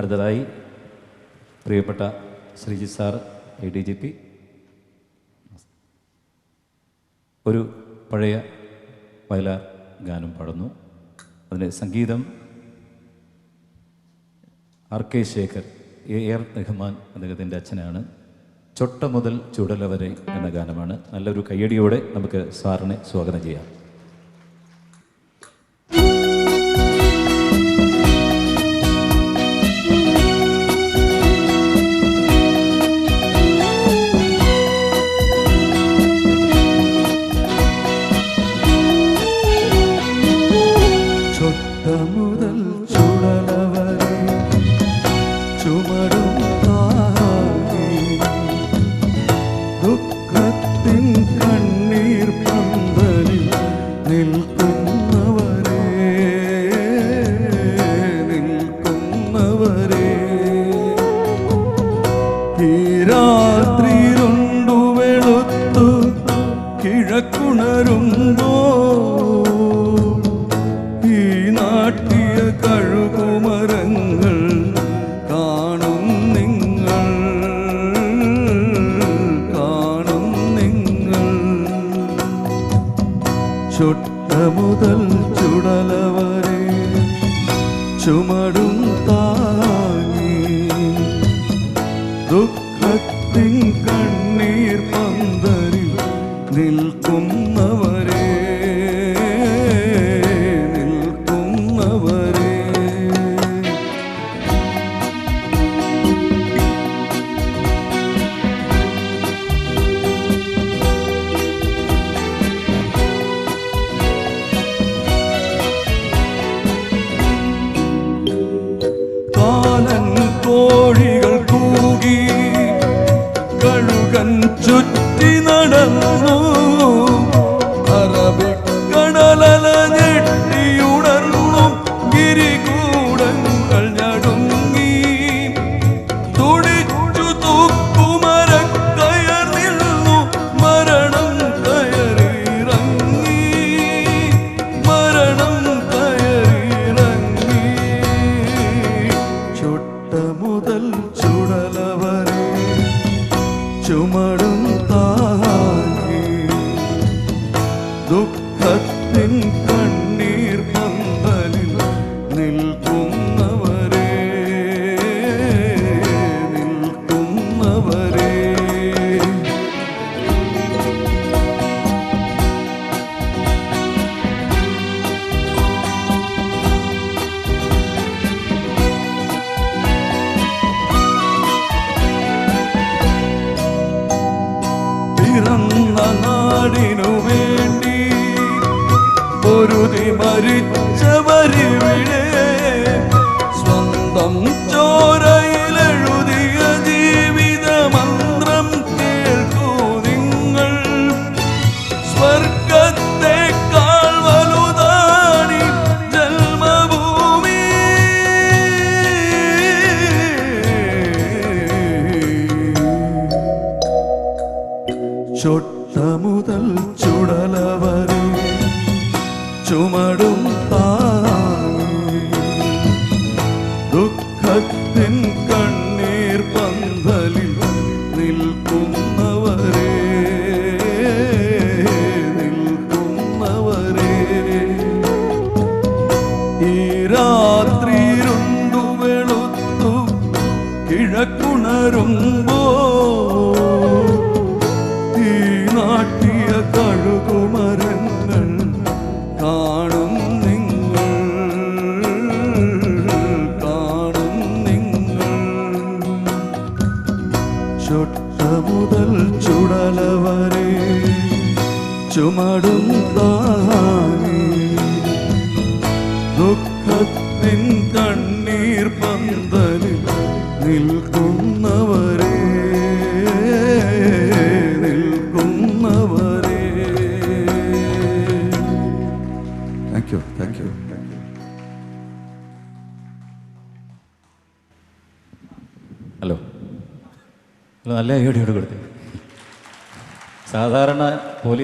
അടുത്തതായി പ്രിയപ്പെട്ട Sreeji sir A D G P ഒരു പഴയ വയലാർ ഗാനം പാടുന്നു. അതിന് സംഗീതം R K Shekhar A R Rahman അദ്ദേഹത്തിന്റെ അച്ഛനാണ്. ചൊട്ട മുതൽ ചുടല വരെ എന്ന ഗാനമാണ്. നല്ലൊരു കയ്യടിയോടെ നമുക്ക് സാറിനെ സ്വാഗതം ചെയ്യാം.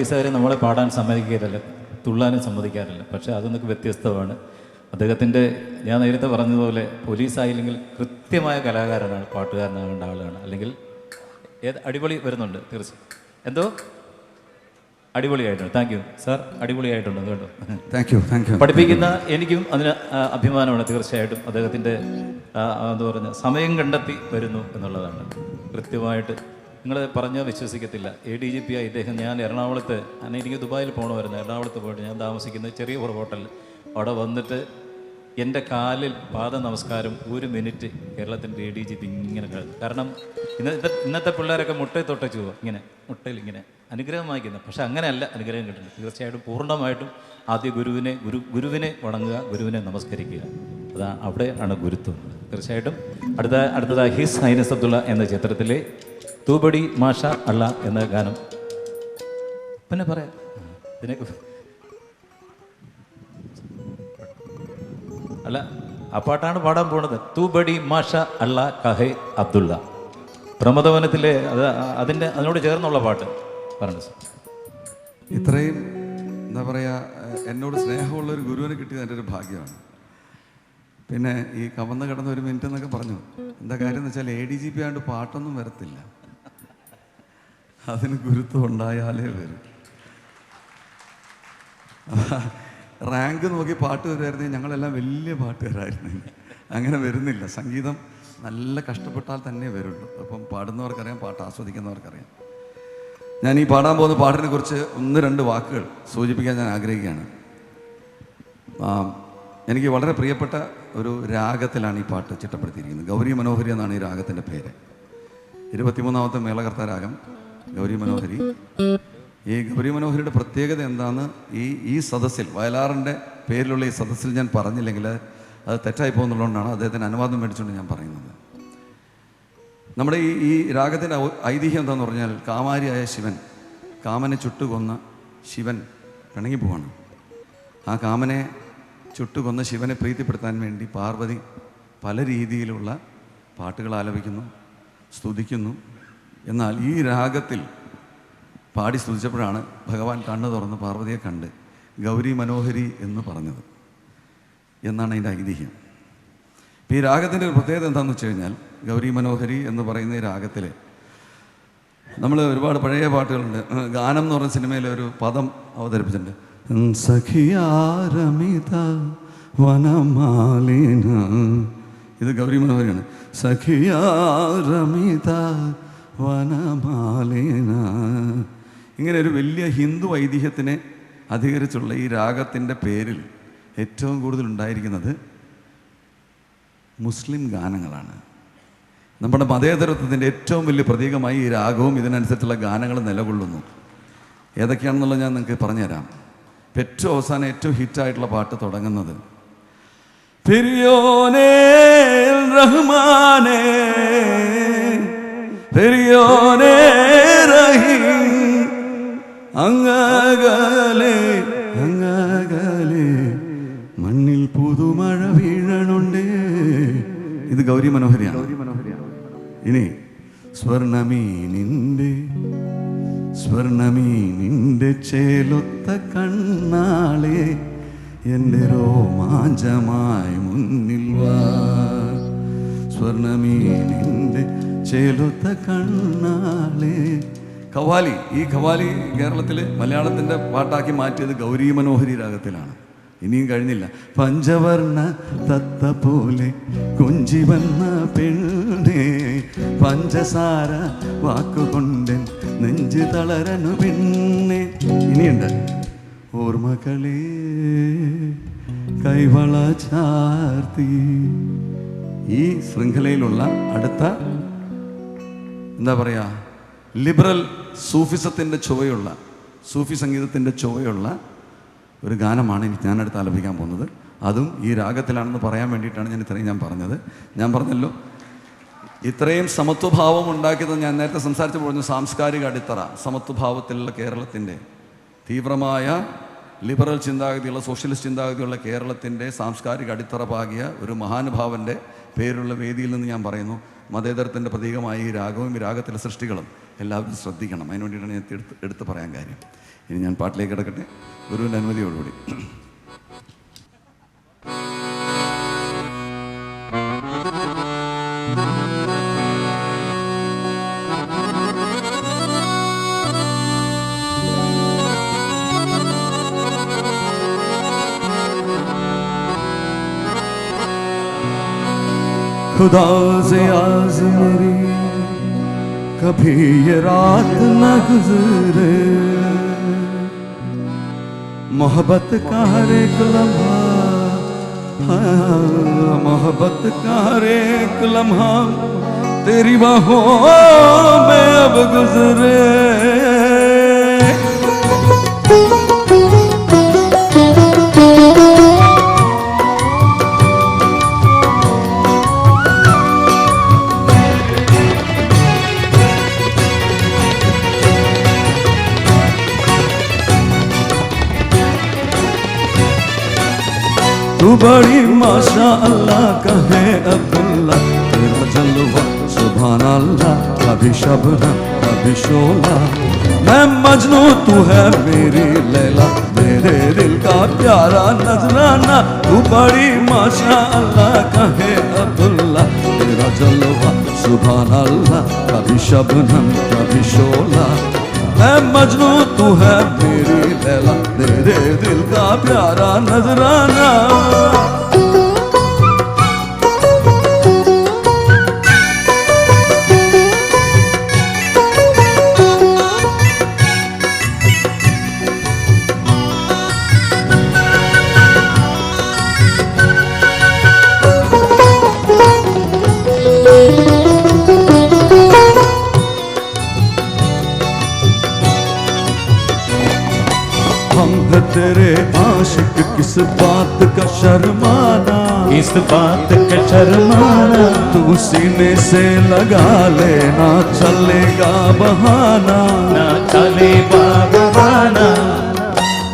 വർഗീസവരെ നമ്മളെ പാടാൻ സമ്മതിക്കാറില്ല തുള്ളാനും സമ്മതിക്കാറില്ല. പക്ഷേ അതൊന്നൊക്കെ വ്യത്യസ്തമാണ്. അദ്ദേഹത്തിന്റെ ഞാൻ നേരത്തെ പറഞ്ഞതുപോലെ പോലീസായില്ലെങ്കിൽ കൃത്യമായ കലാകാരനാണ് പാട്ടുകാരനാകേണ്ട ആളാണ്. അല്ലെങ്കിൽ ഏത് അടിപൊളി വരുന്നുണ്ട് തീർച്ച എന്തോ? അടിപൊളിയായിട്ടുണ്ട്. Thank you. സാർ അടിപൊളിയായിട്ടുണ്ട്. കേട്ടോ താങ്ക് യു താങ്ക് യു. പഠിപ്പിക്കുന്ന എനിക്കും അതിന് അഭിമാനമാണ് തീർച്ചയായിട്ടും. അദ്ദേഹത്തിന്റെ എന്താ പറഞ്ഞ സമയം കണ്ടെത്തി വരുന്നു എന്നുള്ളതാണ്. കൃത്യമായിട്ട് നിങ്ങൾ പറഞ്ഞാൽ വിശ്വസിക്കത്തില്ല. എ ഡി ജി പി ആയി ഇദ്ദേഹം ഞാൻ എറണാകുളത്ത് എനിക്ക് ദുബായിൽ പോകണമായിരുന്നു എറണാകുളത്ത് പോയിട്ട് ഞാൻ താമസിക്കുന്ന ചെറിയ ഒരു ഹോട്ടൽ. അവിടെ വന്നിട്ട് എന്റെ കാലിൽ പാദ നമസ്കാരം ഒരു മിനിറ്റ് കേരളത്തിന്റെ എ ഡി ജി പി ഇങ്ങനെ കഴിഞ്ഞു കാരണം ഇന്നത്തെ ഇന്നത്തെ പിള്ളേരൊക്കെ മുട്ടയിൽ തൊട്ടച്ചു പോവാ. ഇങ്ങനെ മുട്ടയിൽ ഇങ്ങനെ. അനുഗ്രഹം വാങ്ങിക്കുന്നത് പക്ഷെ അങ്ങനെയല്ല അനുഗ്രഹം കിട്ടുന്നത്. തീർച്ചയായിട്ടും പൂർണമായിട്ടും ആദ്യ ഗുരുവിനെ ഗുരു ഗുരുവിനെ വണങ്ങുക ഗുരുവിനെ നമസ്കരിക്കുക. അതാ അവിടെയാണ് ഗുരുത്വം. തീർച്ചയായിട്ടും അടുത്ത അടുത്തത് ഹിസ് ഹൈനസ് അബ്ദുള്ള എന്ന ചിത്രത്തിലെ തൂബടി മാഷ അള്ള എന്ന ഗാനം. പിന്നെ പറയാം. ഇതിനെ അല്ല ആ പാട്ടാണ് പാടാൻ പോണത്. തൂബടി മാഷ അള്ള കഹെ അബ്ദുള്ള. പ്രമദവനത്തിലെ അത് അതിന്റെ അതിനോട് ചേർന്നുള്ള പാട്ട് പറഞ്ഞു സാർ. ഇത്രയും എന്താ പറയുക എന്നോട് സ്നേഹമുള്ള ഒരു ഗുരുവിനെ കിട്ടിയത് എന്റെ ഒരു ഭാഗ്യമാണ്. പിന്നെ ഈ കവന്ന് കിടന്ന ഒരു മിനിറ്റ് എന്നൊക്കെ പറഞ്ഞു. എന്താ കാര്യം എന്ന് വെച്ചാൽ എ ഡി ജി പി ആണ്ട് പാട്ടൊന്നും വരത്തില്ല. അതിന് ഗുരുത്വം ഉണ്ടായാലേ വരും. റാങ്ക് നോക്കി പാട്ട് വരുമായിരുന്നെങ്കിൽ ഞങ്ങളെല്ലാം വലിയ പാട്ടുകാരായിരുന്നു. അങ്ങനെ വരുന്നില്ല. സംഗീതം നല്ല കഷ്ടപ്പെട്ടാൽ തന്നെ വരുള്ളൂ. അപ്പം പാടുന്നവർക്കറിയാം പാട്ട് ആസ്വദിക്കുന്നവർക്കറിയാം. ഞാൻ ഈ പാടാൻ പോകുന്ന പാട്ടിനെ കുറിച്ച് ഒന്ന് രണ്ട് വാക്കുകൾ സൂചിപ്പിക്കാൻ ഞാൻ ആഗ്രഹിക്കുകയാണ്. എനിക്ക് വളരെ പ്രിയപ്പെട്ട ഒരു രാഗത്തിലാണ് ഈ പാട്ട് ചിട്ടപ്പെടുത്തിയിരിക്കുന്നത്. ഗൗരി മനോഹരി എന്നാണ് ഈ രാഗത്തിന്റെ പേര്. ഇരുപത്തിമൂന്നാമത്തെ മേളകർത്ത രാഗം ഗൗരി മനോഹരി ഈ ഗൗരി മനോഹരിയുടെ പ്രത്യേകത എന്താണ് ഈ ഈ സദസ്സിൽ വയലാറിന്റെ പേരിലുള്ള ഈ സദസ്സിൽ ഞാൻ പറഞ്ഞില്ലെങ്കിൽ അത് തെറ്റായി പോകുന്നുള്ളതുകൊണ്ടാണ് അദ്ദേഹത്തിന് അനുവാദം മേടിച്ചുകൊണ്ട് ഞാൻ പറയുന്നത്. നമ്മുടെ ഈ ഈ രാഗത്തിന്റെ ഐതിഹ്യം എന്താന്ന് പറഞ്ഞാൽ കാമാരിയായ ശിവൻ കാമനെ ചുട്ടുകൊന്ന ശിവൻ പിണങ്ങിപ്പോവാണ് ആ കാമനെ ചുട്ടുകൊന്ന ശിവനെ പ്രീതിപ്പെടുത്താൻ വേണ്ടി പാർവതി പല രീതിയിലുള്ള പാട്ടുകൾ ആലപിക്കുന്നു സ്തുതിക്കുന്നു. എന്നാൽ ഈ രാഗത്തിൽ പാടി സ്തുതിച്ചപ്പോഴാണ് ഭഗവാൻ കണ്ണു തുറന്ന് പാർവതിയെ കണ്ട് ഗൗരി മനോഹരി എന്ന് പറഞ്ഞത്. എന്നാണ് അതിന്റെ ഐതിഹ്യം. ഈ രാഗത്തിന്റെ ഒരു പ്രത്യേകത എന്താണെന്ന് വെച്ച് കഴിഞ്ഞാൽ ഗൗരി മനോഹരി എന്ന് പറയുന്ന ഈ രാഗത്തിൽ നമ്മൾ ഒരുപാട് പഴയ പാട്ടുകളുണ്ട്. ഗാനം എന്ന് പറഞ്ഞ സിനിമയിലെ ഒരു പദം അവതരിപ്പിച്ചിട്ടുണ്ട്. സഖിയാരമിത വനമാലിന ഇത് ഗൗരി മനോഹരിയാണ്. സഖിയാരമിത വനമാലിന. ഇങ്ങനെ ഒരു വലിയ ഹിന്ദു ഐതിഹ്യത്തിനെ അധികരിച്ചുള്ള ഈ രാഗത്തിന്റെ പേരിൽ ഏറ്റവും കൂടുതൽ ഉണ്ടായിരിക്കുന്നത് മുസ്ലിം ഗാനങ്ങളാണ്. നമ്മുടെ മതേതരത്വത്തിന്റെ ഏറ്റവും വലിയ പ്രതീകമായി ഈ രാഗവും ഇതിനനുസരിച്ചുള്ള ഗാനങ്ങൾ നിലകൊള്ളുന്നു. ഏതൊക്കെയാണെന്നുള്ളത് ഞാൻ നിങ്ങൾക്ക് പറഞ്ഞുതരാം. ഏറ്റവും അവസാനം ഏറ്റവും ഹിറ്റായിട്ടുള്ള പാട്ട് തുടങ്ങുന്നത്. ഫിരിയോനേ റഹ്മാനേ പെരിയോനേ റഹീം അങ്ങകലെ അങ്ങകലെ. മണ്ണിൽ പുതുമഴ വീഴണുണ്ട്. ഇത് ഗൗരി മനോഹരിയാണ്. ഇനി ஸ்வர்ணமி നിന്റെ ചേലൊത്ത കണ്ണാളെ എന്റെ രോമാഞ്ചമായി മുന്നിൽ വാ. സ്വർണമീനിന്റെ ചേലൊത്ത കണ്ണാളെ. ഖവാലി ഈ ഖവാലി കേരളത്തിലെ മലയാളത്തിന്റെ പാട്ടാക്കി മാറ്റിയത് ഗൗരി മനോഹരി രാഗത്തിലാണ്. ഇനിയും കഴിഞ്ഞില്ല. പഞ്ചവർണ തത്ത പോലെ കുഞ്ചി വന്ന പെണ്ണേ. പഞ്ചസാര വാക്കുകൊണ്ടൻ നെഞ്ച് തളരനു പെണ്ണെ. ഇനിയുണ്ട്. ഓർമ്മകളെ കൈവള ചാർത്തി. ഈ ശൃംഖലയിലുള്ള അടുത്ത എന്താ പറയുക ലിബറൽ സൂഫിസത്തിന്റെ ചുവയുള്ള സൂഫി സംഗീതത്തിന്റെ ചുവയുള്ള ഒരു ഗാനമാണ് എനിക്ക് ഞാനടുത്ത് ആലപിക്കാൻ പോകുന്നത്. അതും ഈ രാഗത്തിലാണെന്ന് പറയാൻ വേണ്ടിയിട്ടാണ് ഞാൻ ഇത്രയും ഞാൻ പറഞ്ഞത്. ഞാൻ പറഞ്ഞല്ലോ ഇത്രയും സമത്വഭാവം ഉണ്ടാക്കിയത് ഞാൻ നേരത്തെ സംസാരിച്ചു പറഞ്ഞു സാംസ്കാരിക അടിത്തറ സമത്വഭാവത്തിലുള്ള കേരളത്തിന്റെ തീവ്രമായ ലിബറൽ ചിന്താഗതിയുള്ള സോഷ്യലിസ്റ്റ് ചിന്താഗതിയുള്ള കേരളത്തിന്റെ സാംസ്കാരിക അടിത്തറ പാകിയ ഒരു മഹാനുഭാവന്റെ പേരുള്ള വേദിയിൽ നിന്ന് ഞാൻ പറയുന്നു മതേതരത്തിന്റെ പ്രതീകമായ ഈ രാഗവും ഈ രാഗത്തിലെ സൃഷ്ടികളും എല്ലാവരും ശ്രദ്ധിക്കണം. അതിനുവേണ്ടിയിട്ടാണ് ഞാൻ എടുത്ത് എടുത്ത് പറയാൻ കാര്യം. ഇനി ഞാൻ പാട്ടിലേക്ക് കിടക്കട്ടെ. ഗുരുവിന്റെ അനുമതിയോടുകൂടി. खुदा से आज मेरी कभी ये रात न गुजरे। मोहब्बत का हर एक लम्हा हाँ, मोहब्बत का हर एक लम्हा तेरी बाहों में अब गुजरे। बड़ी माशा अल्लाह कहे अब्दुल्ला। तेरा जलवा सुभान अल्लाह कभी शबनम कभी शोला। मैं मजनू, तू है मेरी लैला। मेरे दिल का प्यारा नजराना, तू बड़ी माशा अल्लाह कहे अब्दुल्ला। तेरा जलवा सुभान अल्लाह कभी शबनम कभी शोला। मैं मजनू, तू है मेरी लैला। तेरे दिल का प्यारा नजराना। किस बात का शर्माना इस बात का शर्माना तू सीने से लगा लेना चलेगा बहाना। ना चले बाबा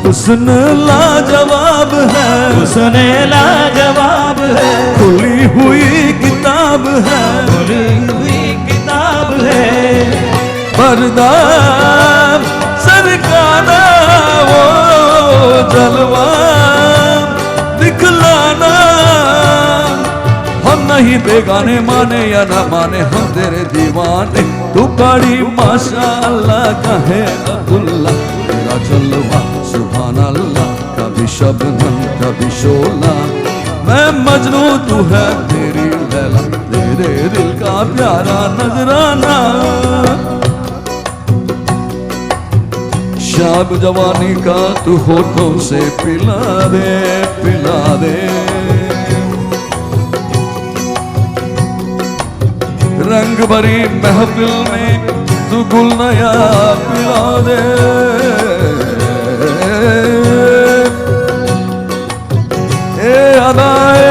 हुस्न लाजवाब है। उसने लाजवाब है। खुली हुई किताब है। खुली हुई किताब है। पर्दा सरकाना वो जलवा नहीं बेगाने माने या ना माने, हम तेरे दीवाने। तू बड़ी माशा अल्लाह का है अब्दुल्ला। तेरा जलवा सुभान अल्लाह कभी शबनम, कभी शोला। मैं मजनू तू है तेरी लैला, तेरे दिल का प्यारा नजराना। शाब जवानी का तू होठों से पिला दे पिला दे। रंग भरी महफिल में तू गुल नया पिला दे ए अदाए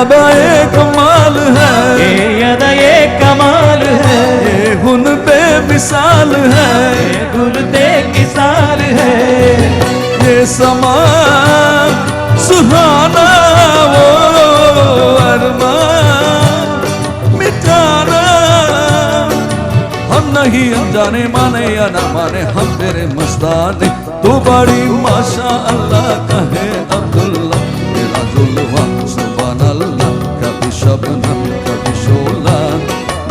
ये कमाल है। ये अदा ये कमाल है। ये हुन पे मिसाल है। ये गुलते किसाल है। ये समा सुहाना वो अरमान मिटाना। हम नहीं अनजाने माने या ना माने हम तेरे मस्ताने। तू बड़ी माशा अल्लाह कहे। अब्दुल्ला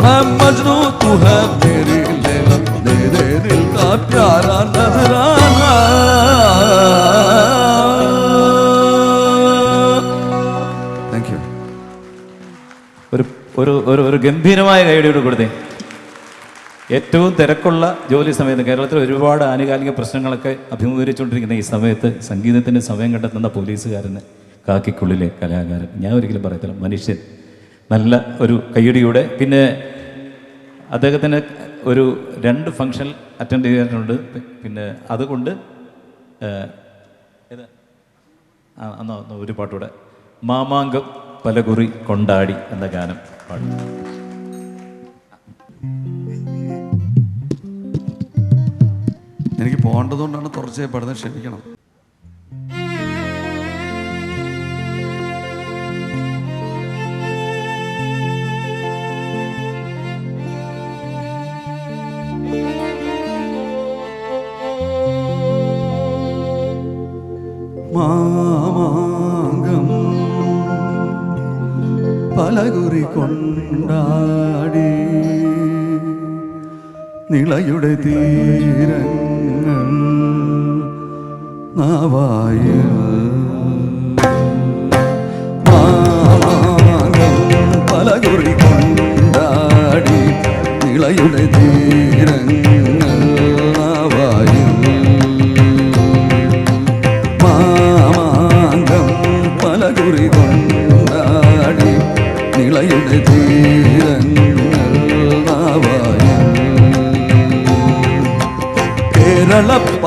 मैं मजनू तू है मेरी लैला तेरे दिल का प्यारा नजराना താങ്ക് യു ഒരു ഒരു ഒരു ഒരു ഗംഭീരമായ കൈഡിയോട് കൊടുത്തേ ഏറ്റവും തിരക്കുള്ള ജോലി സമയത്ത് കേരളത്തിൽ ഒരുപാട് ആനുകാലിക പ്രശ്നങ്ങളൊക്കെ അഭിമുഖീകരിച്ചുകൊണ്ടിരിക്കുന്ന ഈ സമയത്ത് സംഗീതത്തിന് സമയം കണ്ടെത്തുന്ന പോലീസുകാരന് കാക്കിക്കുള്ളിലെ കലാകാരൻ ഞാൻ ഒരിക്കലും പറയത്തില്ല മനുഷ്യൻ നല്ല ഒരു കൈയടിയുടെ പിന്നെ അദ്ദേഹത്തിന് ഒരു രണ്ട് ഫംഗ്ഷൻ അറ്റൻഡ് ചെയ്തിട്ടുണ്ട്. പിന്നെ അതുകൊണ്ട് എന്നാ ഒരു പാട്ടൂടെ. മാമാങ്കം പലകുറി കൊണ്ടാടി എന്ന ഗാനം പാടും. എനിക്ക് പോകേണ്ടതുകൊണ്ടാണ് തുടർച്ചയായി പാടുന്നത്. ക്ഷമിക്കണം. മാമാങ്കം പലകുറി കൊണ്ടാടി. നിളയുടെ തീരങ്ങൾ നാവായ മാമാങ്കം പലകുറി കൊണ്ടാടി. നിളയുടെ തീരങ്ങൾ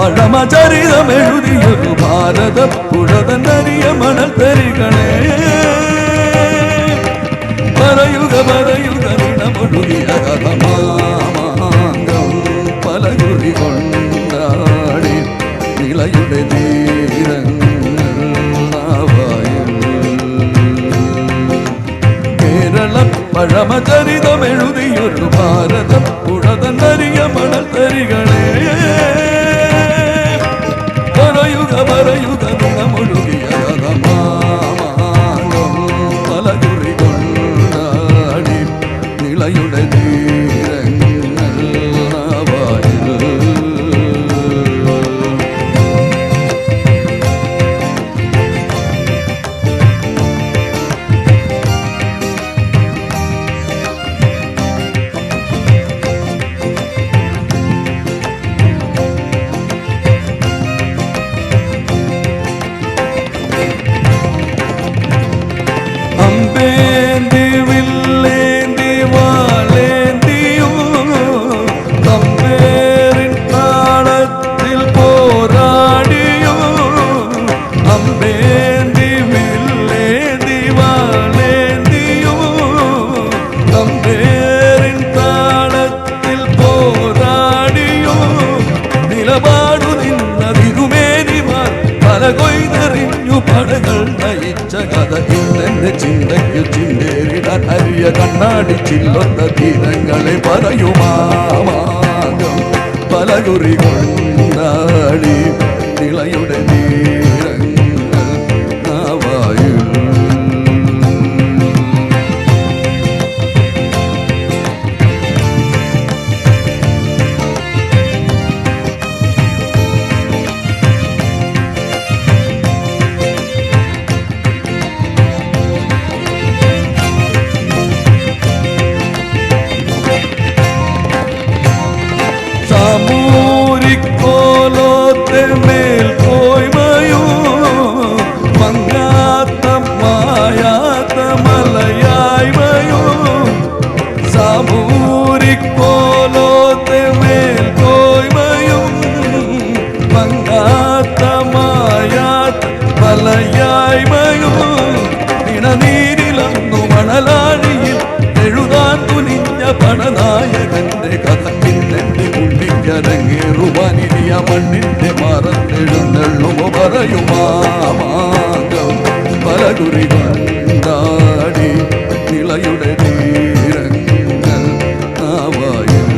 കേരള പഴമചരിതമെഴുതിയൊരു ഭാരത പുഴതന്നറിയ മണൽ തരികളെ പറയുക പറയുക നിണമൊഴുകിയ കഥമാമാങ്കം പലകുറി കൊണ്ടാടി നിളയുടെ തീരങ്ങൾ നാവായും കേരള പഴമചരിതമെഴുതിയൊരു ഭാരത പുഴതന്നറിയ പലകുറി കൊണ്ടാടി നിളയുടെ മായാത്ത മലയായ്മയും ഇണനീരിലന്നു മണലാഴിയിൽ എഴുതാൻ തുനിഞ്ഞ പണനായകന്റെ കഥ ഇന്നെന്റെ ഉള്ളിക്കരങ്ങേറുവാനിരിയ മണ്ണിന്റെ മറന്നെഴുന്നള്ളുമോ പറയുമാമാകം പലകുറി കൊണ്ടാടി നിളയുടെ തീരങ്ങൾ നാവായും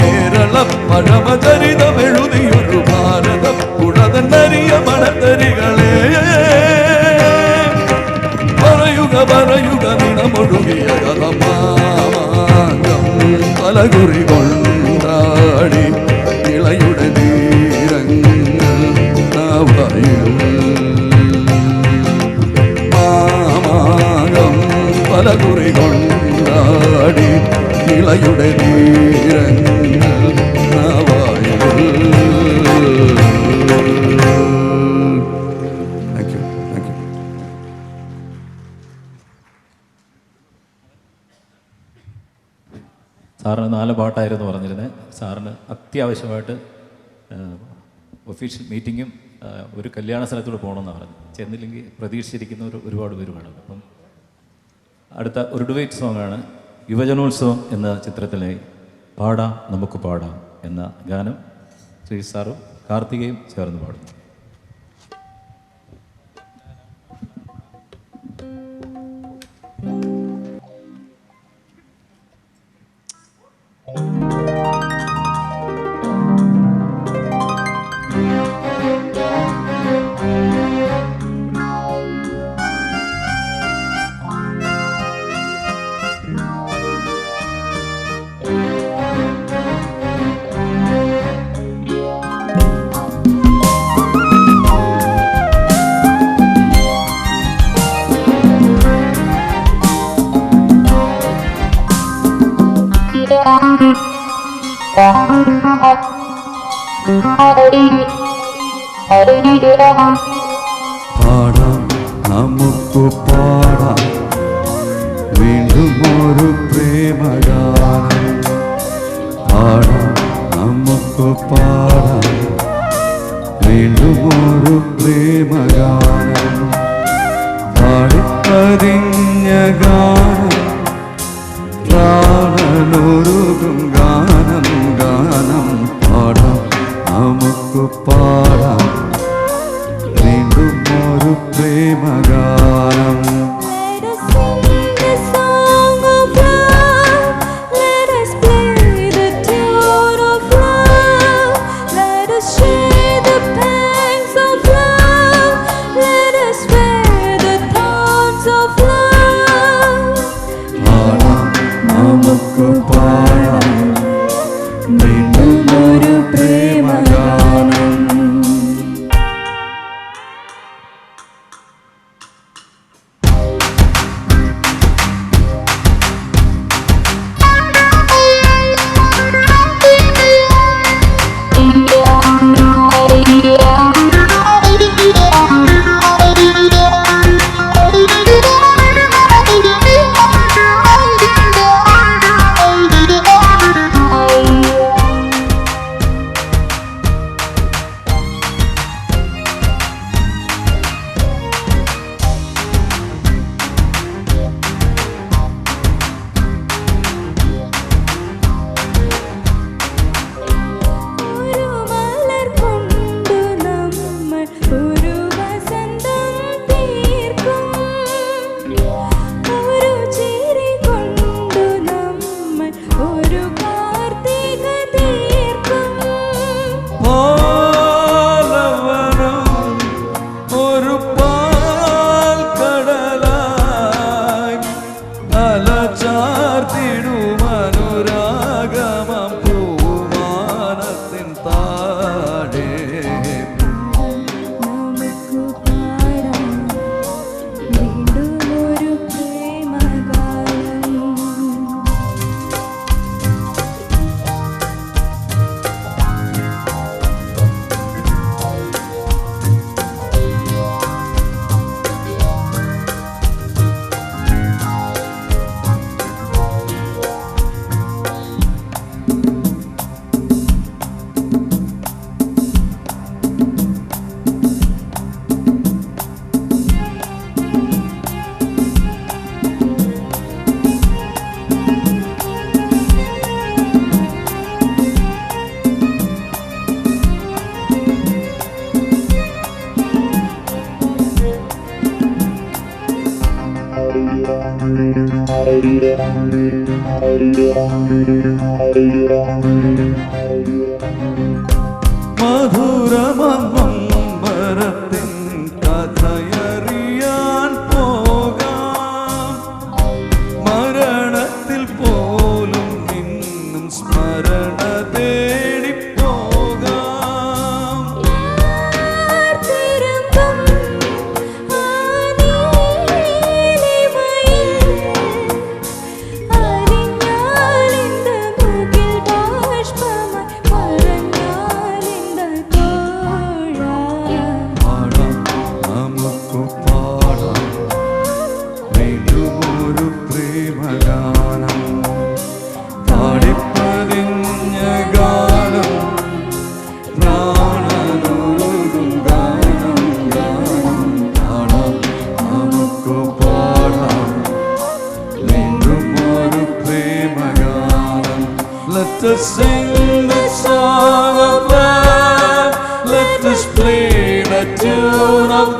കേരള പഴമചരിതമെഴുതിയൊരു പലകുറി നാല് പറഞ്ഞിരുന്നത് സാറിന് അത്യാവശ്യമായിട്ട് ഒഫീഷ്യൽ മീറ്റിങ്ങും ഒരു കല്യാണ സ്ഥലത്തൂടെ പോകണമെന്നാണ് പറഞ്ഞു ചെന്നില്ലെങ്കിൽ പ്രതീക്ഷിച്ചിരിക്കുന്നവർ ഒരുപാട് പേര് വേണം അപ്പം അടുത്ത ഒരു ഡിവൈറ്റ് സോങ്ങാണ് യുവജനോത്സവം എന്ന ചിത്രത്തിലെ പാടാം നമുക്ക് പാടാം എന്ന ഗാനം ശ്രീ സാറും കാർത്തികയും ചേർന്ന് പാടുന്നു. നമുക്ക് പാടാം. വീണ്ടും ഒരു പ്രേമഗാനം. പാടിപ്പതിഞ്ഞ ഗാനം. പ്രാണനൊരുകും ഗാനം ഗാനം പാടാം. നമുക്ക് പാടാം. വീണ്ടും ഒരു പ്രേമഗാനം.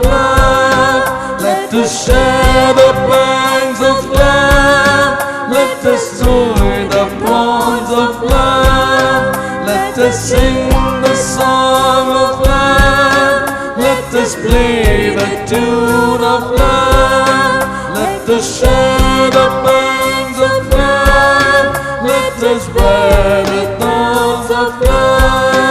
Love. Let the pangs of love. Let us join the bonds of love. Let us sing the song of love. Let us play the tune of love. Let the pangs of love. Let us bear the thorns of love.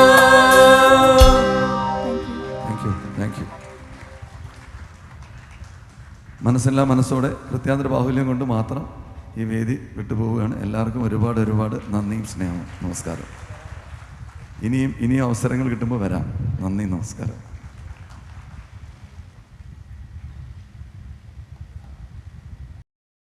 മനസ്സെല്ലാം മനസ്സോടെ കൃത്യാന്തര ബാഹുല്യം കൊണ്ട് മാത്രം ഈ വേദി വിട്ടുപോവുകയാണ്. എല്ലാവർക്കും ഒരുപാട് ഒരുപാട് നന്ദിയും സ്നേഹവും. നമസ്കാരം. ഇനിയും ഇനിയും അവസരങ്ങൾ കിട്ടുമ്പോൾ വരാം. നന്ദി നമസ്കാരം.